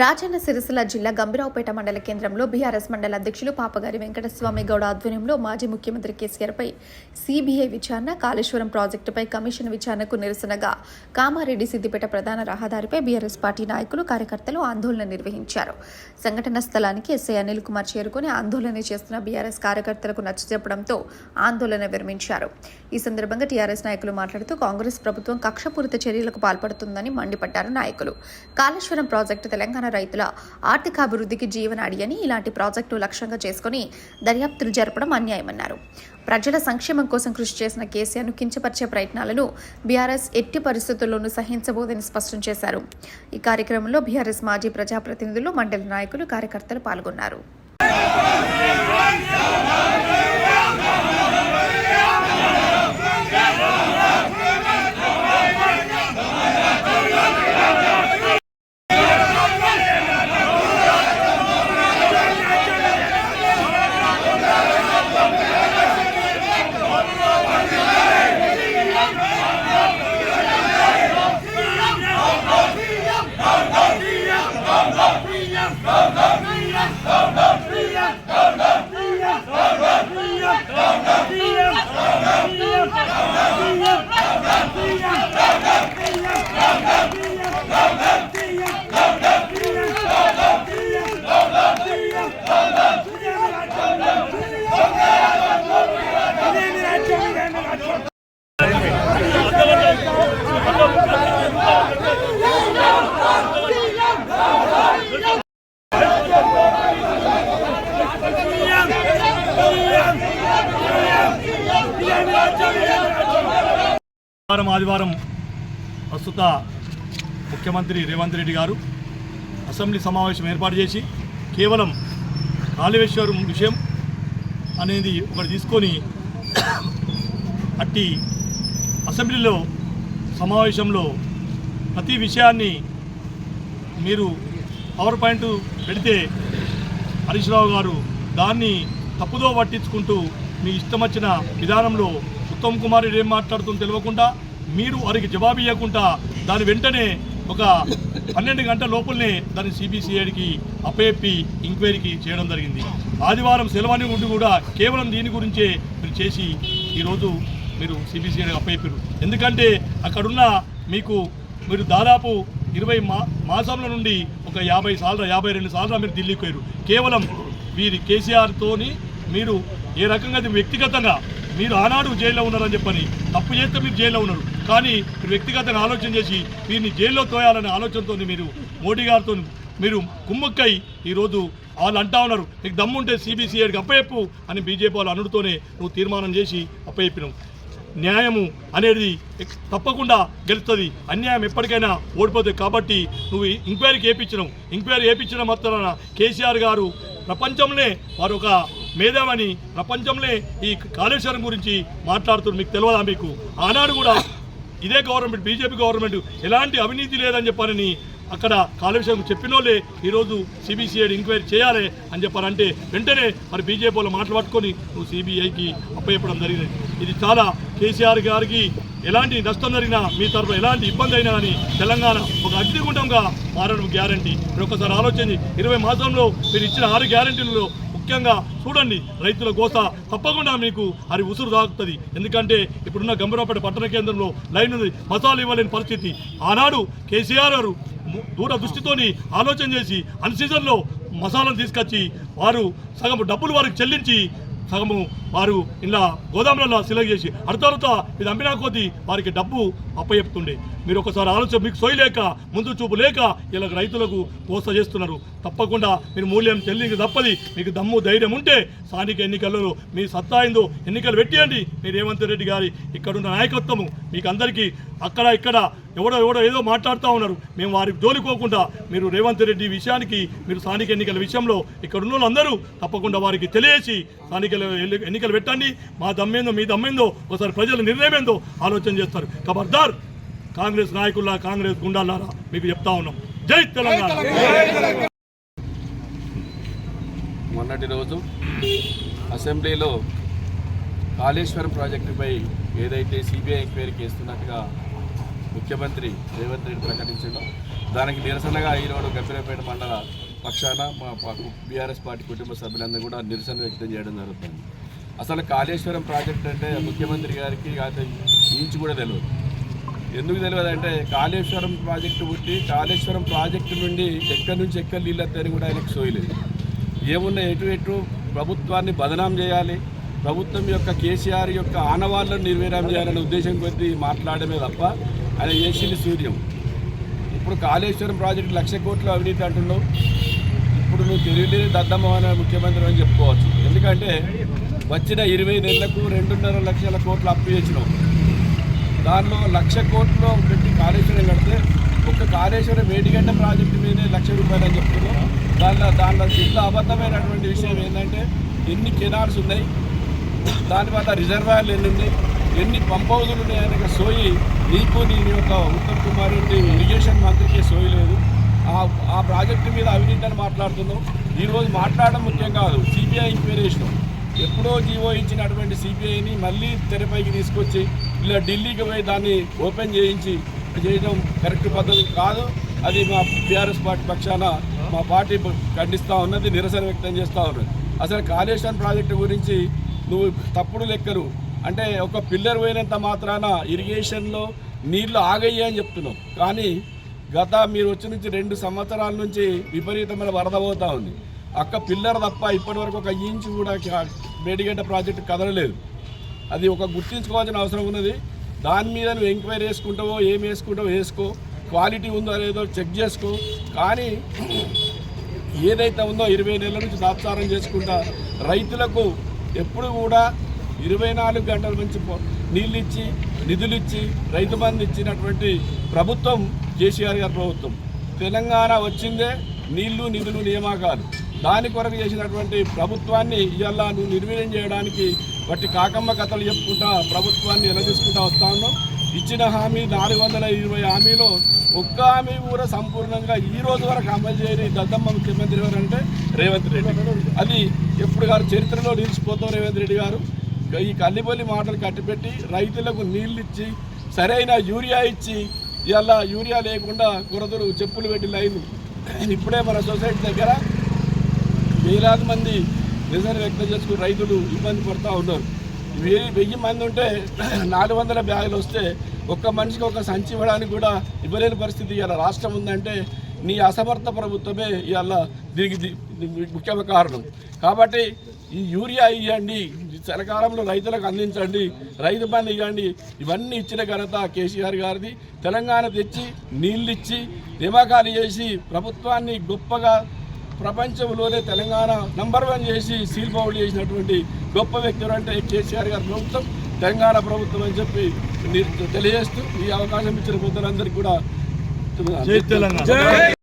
రాజన్న సిరిసిల్ల జిల్లా గంభీరావుపేట మండల కేంద్రంలో బీఆర్ఎస్ మండల అధ్యక్షులు పాపగారి వెంకటస్వామి గౌడ ఆధ్వర్యంలో మాజీ ముఖ్యమంత్రి కేసీఆర్పై సిబిఐ విచారణ కాళేశ్వరం ప్రాజెక్టుపై కమిషన్ విచారణకు నిరసనగా కామారెడ్డి సిద్దిపేట ప్రధాన రహదారిపై బీఆర్ఎస్ పార్టీ నాయకులు కార్యకర్తలు ఆందోళన నిర్వహించారు. సంఘటన స్థలానికి ఎస్ఐ అనిల్ కుమార్ చేరుకుని ఆందోళన చేస్తున్న బీఆర్ఎస్ కార్యకర్తలకు నచ్చజెప్పడంతో ఆందోళన విరమించారు. ఈ సందర్భంగా టీఆర్ఎస్ నాయకులు మాట్లాడుతూ కాంగ్రెస్ ప్రభుత్వం కక్షపూరిత చర్యలకు పాల్పడుతుందని మండిపడ్డారు నాయకులు. కాళేశ్వరం ప్రాజెక్టు తెలంగాణ రైతుల ఆర్థికాభివృద్ధికి జీవనాడి అని ఇలాంటి ప్రాజెక్టు లక్ష్యంగా చేసుకుని దర్యాప్తులు జరపడం అన్యాయమన్నారు. ప్రజల సంక్షేమం కోసం కృషి చేసిన కేసీఆర్ను కించపరిచే ప్రయత్నాలను బీఆర్ఎస్ ఎట్టి పరిస్థితుల్లోనూ సహించబోదని స్పష్టం చేశారు. ఈ కార్యక్రమంలో బీఆర్ఎస్ మాజీ ప్రజాప్రతినిధులు మండలి నాయకులు కార్యకర్తలు పాల్గొన్నారు. ఆదివారం ఆదివారం ప్రస్తుత ముఖ్యమంత్రి రేవంత్ రెడ్డి గారు అసెంబ్లీ సమావేశం ఏర్పాటు చేసి కేవలం కాళేశ్వరం విషయం అనేది ఒకటి తీసుకొని అట్టి అసెంబ్లీలో సమావేశంలో ప్రతి విషయాన్ని మీరు పవర్ పాయింట్ పెడితే హరీష్ రావు గారు దాన్ని తప్పుదో పట్టించుకుంటూ మీ ఇష్టం వచ్చిన విధానంలో ఉత్తమ్ కుమార్ ఏం మాట్లాడుతుందో తెలియకుండా మీరు వారికి జవాబు ఇవ్వకుండా దాని వెంటనే ఒక పన్నెండు గంటల లోపలనే దాన్ని సిబిసిఐడికి అప్పయెప్పి ఎంక్వైరీకి చేయడం జరిగింది. ఆదివారం సెలవుని ఉండి కూడా కేవలం దీని గురించే మీరు చేసి ఈరోజు మీరు సిబిసిఐ అప్పయిపోయారు ఎందుకంటే అక్కడున్న మీకు మీరు దాదాపు ఇరవై మా మాసంలో నుండి ఒక యాభై సార్లు యాభై రెండు సార్లు మీరు ఢిల్లీకి పోయారు. కేవలం వీరి కేసీఆర్తోని మీరు ఏ రకంగా అది వ్యక్తిగతంగా మీరు ఆనాడు జైల్లో ఉన్నారని చెప్పని తప్పు చేస్తే మీరు జైల్లో ఉన్నారు. కానీ మీరు వ్యక్తిగతంగా ఆలోచన చేసి వీరిని జైల్లో తోయాలనే ఆలోచనతో మీరు మోడీ గారితో మీరు కుమ్మక్కై ఈరోజు వాళ్ళు అంటా ఉన్నారు. నీకు దమ్ముంటే సిబిసిఐడికి అప్పయప్పు అని బీజేపీ వాళ్ళు అనుడుతోనే నువ్వు తీర్మానం చేసి అప్పయప్పినావు న్యాయము అనేది తప్పకుండా గెలుస్తుంది. అన్యాయం ఎప్పటికైనా ఓడిపోతుంది కాబట్టి నువ్వు ఎంక్వైరీకి వేయించినావు ఎంక్వైరీ వేయించిన మాత్రాన కేసీఆర్ గారు ప్రపంచంలో వారు ఒక మేధావని ప్రపంచంలో ఈ కాళేశ్వరం గురించి మాట్లాడుతున్నారు. మీకు తెలియదా మీకు? ఆనాడు కూడా ఇదే గవర్నమెంట్ బీజేపీ గవర్నమెంట్ ఎలాంటి అవినీతి లేదని చెప్పారని అక్కడ కాలుష్యం చెప్పినోళ్ళే ఈరోజు సిబిసిఐడి ఎంక్వైరీ చేయాలి అని చెప్పారంటే వెంటనే మరి బీజేపీ వాళ్ళు మాట్లాడుకొని నువ్వు సిబిఐకి అప్పచెప్పడం జరిగింది. ఇది చాలా కేసీఆర్ గారికి ఎలాంటి నష్టం జరిగినా మీ తరఫు ఎలాంటి ఇబ్బంది అయినా కానీ తెలంగాణ ఒక అగ్నిగుండంగా మారడం గ్యారంటీ. మీరు ఒకసారి ఆలోచించి ఇరవై మాసంలో మీరు ఇచ్చిన ఆరు గ్యారంటీలలో ముఖ్యంగా చూడండి రైతుల గోస. తప్పకుండా మీకు అది ఉసురు తాకుతుంది ఎందుకంటే ఇప్పుడున్న గంభీరపేట పట్టణ కేంద్రంలో లైన్ ఉంది. మసాలు ఇవ్వలేని పరిస్థితి. ఆనాడు కేసీఆర్ గారు దూరదృష్టితోని ఆలోచన చేసి అన్ సీజన్లో మసాలను తీసుకొచ్చి వారు సగం డబ్బులు వారికి చెల్లించి సగము వారు ఇలా గోదాములలో సెలెక్ట్ చేసి అడతరుత ఇది అమ్మినా కొద్దీ వారికి డబ్బు అప్పచెప్తుండే. మీరు ఒకసారి ఆలోచన మీకు సోయి లేక ముందు చూపు లేక ఇలా రైతులకు మోస చేస్తున్నారు. తప్పకుండా మీరు మూల్యం చెల్లించి తప్పది. మీకు దమ్ము ధైర్యం ఉంటే స్థానిక ఎన్నికల్లో మీ సత్తా అయిందో ఎన్నికలు పెట్టియండి. మీరు రేవంత్ రెడ్డి గారి ఇక్కడున్న నాయకత్వము. మీకు అందరికీ అక్కడ ఇక్కడ ఎవడో ఎవడో ఏదో మాట్లాడుతూ ఉన్నారు. మేము వారికి జోలుకోకుండా మీరు రేవంత్ రెడ్డి విషయానికి మీరు స్థానిక ఎన్నికల విషయంలో ఇక్కడ ఉన్న వాళ్ళందరూ తప్పకుండా వారికి తెలియజేసి స్థానిక ఎల్లి- ఎన్నికలు పెట్టండి. మా దమ్మేందో మీ దమ్మేందో ఒకసారి ప్రజల నిర్ణయం ఏందో ఆలోచన చేస్తారు. కబర్దార్ కాంగ్రెస్ నాయకుల్లా కాంగ్రెస్ గుండాలారా మీకు చెప్తా ఉన్నాం. జై తెలంగాణ. మొన్నటి రోజు అసెంబ్లీలో కాళేశ్వరం ప్రాజెక్టుపై ఏదైతే సిబిఐ ఎంక్వైరీ చేస్తున్నట్టుగా ముఖ్యమంత్రి రేవంత్ రెడ్డి ప్రకటించడం దానికి నిరసనగా ఈరోజు గంభీరపేట మండల పక్షాన మా బీఆర్ఎస్ పార్టీ కుటుంబ సభ్యులందరూ కూడా నిరసన వ్యక్తం చేయడం జరుగుతుంది. అసలు కాళేశ్వరం ప్రాజెక్ట్ అంటే ముఖ్యమంత్రి గారికి అయితే ఇంచు కూడా తెలియదు ఎందుకు తెలియదు అంటే కాళేశ్వరం ప్రాజెక్టు పుట్టి కాళేశ్వరం ప్రాజెక్టు నుండి ఎక్కడి నుంచి ఎక్కడ నీళ్ళు వస్తాయని కూడా ఆయనకు సోయలేదు ఏమున్నా ఎటు ఎటు ప్రభుత్వాన్ని బదనాం చేయాలి ప్రభుత్వం యొక్క కేసీఆర్ యొక్క ఆనవాళ్ళను నిర్వీర్యం చేయాలనే ఉద్దేశం కొద్దీ మాట్లాడమే తప్ప ఆయన చేసింది సూర్యం ఇప్పుడు కాళేశ్వరం ప్రాజెక్టు లక్ష కోట్ల అవినీతి అంటున్నావు. ఇప్పుడు నువ్వు తెలియలేని దద్దమ్మ అనే ముఖ్యమంత్రి అని చెప్పుకోవచ్చు. ఎందుకంటే వచ్చిన ఇరవై నెలలకు రెండున్నర లక్షల కోట్లు అప్పు చేసినావు దానిలో లక్ష కోట్లు పెట్టి కాళేశ్వరం కడితే ఒక్క కాళేశ్వరం వేడిగడ్డ ప్రాజెక్టు మీదే లక్ష రూపాయలు అని చెప్తున్నాం దానిలో దానిలో ఇంత అబద్ధమైనటువంటి విషయం ఏంటంటే ఎన్ని కెనాల్స్ ఉన్నాయి దానివల్ల రిజర్వాయర్లు ఎన్ని ఉన్నాయి ఎన్ని పంప్ హౌజులు ఉన్నాయనే సోయి నీకు నేను యొక్క ఉత్తమ్ కుమార్ రెడ్డి ఇరిగేషన్ మంత్రికి సోయి లేదు. ఆ ఆ ప్రాజెక్టు మీద అవినీతి అని మాట్లాడుతున్నాం ఈరోజు మాట్లాడడం ముఖ్యం కాదు సిబిఐ ఎంక్వైరీ చేసినాం. ఎప్పుడో జీవో ఇచ్చినటువంటి సిబిఐని మళ్ళీ తెరపైకి తీసుకొచ్చి ఇలా ఢిల్లీకి పోయి దాన్ని ఓపెన్ చేయించి చేయడం కరెక్ట్ పద్ధతి కాదు. అది మా బీఆర్ఎస్ పార్టీ పక్షాన మా పార్టీ ఖండిస్తూ ఉన్నది నిరసన వ్యక్తం చేస్తూ ఉన్నది. అసలు కాళేశ్వరం ప్రాజెక్టు గురించి నువ్వు తప్పుడు లెక్కరు అంటే ఒక పిల్లర్ పోయినంత మాత్రాన ఇరిగేషన్లో నీళ్ళు ఆగయ్యి అని చెప్తున్నావు కానీ గత మీరు వచ్చి నుంచి రెండు సంవత్సరాల నుంచి విపరీతమైన వరద పోతూ ఉంది. అక్క పిల్లర్ తప్ప ఇప్పటి వరకు ఒక ఇంచ్ కూడా మేడిగడ్డ ప్రాజెక్టు కదలలేదు. అది ఒక గుర్తించుకోవాల్సిన అవసరం ఉన్నది. దాని మీద నువ్వు ఎంక్వైరీ చేసుకుంటావో ఏం వేసుకుంటావో వేసుకో. క్వాలిటీ ఉందో లేదో చెక్ చేసుకో. కానీ ఏదైతే ఉందో ఇరవై నెలల నుంచి దాచారం చేసుకుంటా రైతులకు ఎప్పుడు కూడా ఇరవై నాలుగు గంటల నుంచి పో- నీళ్ళు ఇచ్చి నిధులు ఇచ్చి రైతు బంధు ఇచ్చినటువంటి ప్రభుత్వం కేసీఆర్ గారి ప్రభుత్వం. తెలంగాణ వచ్చిందే నీళ్ళు నిధులు నియామకాలు. దాని కొరకు చేసినటువంటి ప్రభుత్వాన్ని ఇవాళ నువ్వు నిర్వీర్యం చేయడానికి వాటి కాకమ్మ కథలు చెప్పుకుంటా ప్రభుత్వాన్ని ఎలదీసుకుంటా వస్తా ఉన్నాం ఇచ్చిన హామీ నాలుగు వందల ఇరవై హామీలో ఒక్క హామీ కూడా సంపూర్ణంగా ఈ రోజు వరకు అమలు చేయని దద్దమ్మ ముఖ్యమంత్రి గారు అంటే రేవంత్ రెడ్డి. అది ఎప్పుడు గారు చరిత్రలో నిలిచిపోతాం రేవంత్ రెడ్డి గారు? ఈ కల్లిపల్లి మాటలు కట్టిపెట్టి రైతులకు నీళ్ళు ఇచ్చి సరైన యూరియా ఇచ్చి ఇలా యూరియా లేకుండా కొరతలు చెప్పులు పెట్టి లైన్ ఇప్పుడే మన సొసైటీ దగ్గర వేలాది మంది నిరసన వ్యక్తం చేసుకుని రైతులు ఇబ్బంది పడుతూ ఉన్నారు. వెయ్యి వెయ్యి మంది ఉంటే నాలుగు వందల బ్యాగులు వస్తే ఒక్క మనిషికి ఒక సంచి ఇవ్వడానికి కూడా ఇవ్వలేని పరిస్థితి ఇలా రాష్ట్రం ఉందంటే నీ అసమర్థ ప్రభుత్వమే ఇవాళ దీనికి ది- కారణం. కాబట్టి ఈ యూరియా ఇవ్వండి చలకాలంలో రైతులకు అందించండి రైతు బంధు ఇవ్వండి ఇవన్నీ ఇచ్చిన ఘనత కేసీఆర్ గారిది. తెలంగాణ తెచ్చి నీళ్ళు ఇచ్చి చేసి ప్రభుత్వాన్ని గొప్పగా ప్రపంచంలోనే తెలంగాణ నంబర్ వన్ చేసి సీల్ పౌడ్ చేసినటువంటి గొప్ప వ్యక్తులు అంటే కేసీఆర్ గారి. ప్రభుత్వం తెలంగాణ ప్రభుత్వం అని చెప్పి తెలియజేస్తూ ఈ అవకాశం ఇచ్చిన పెద్దలందరికీ కూడా జై తెలంగాణ.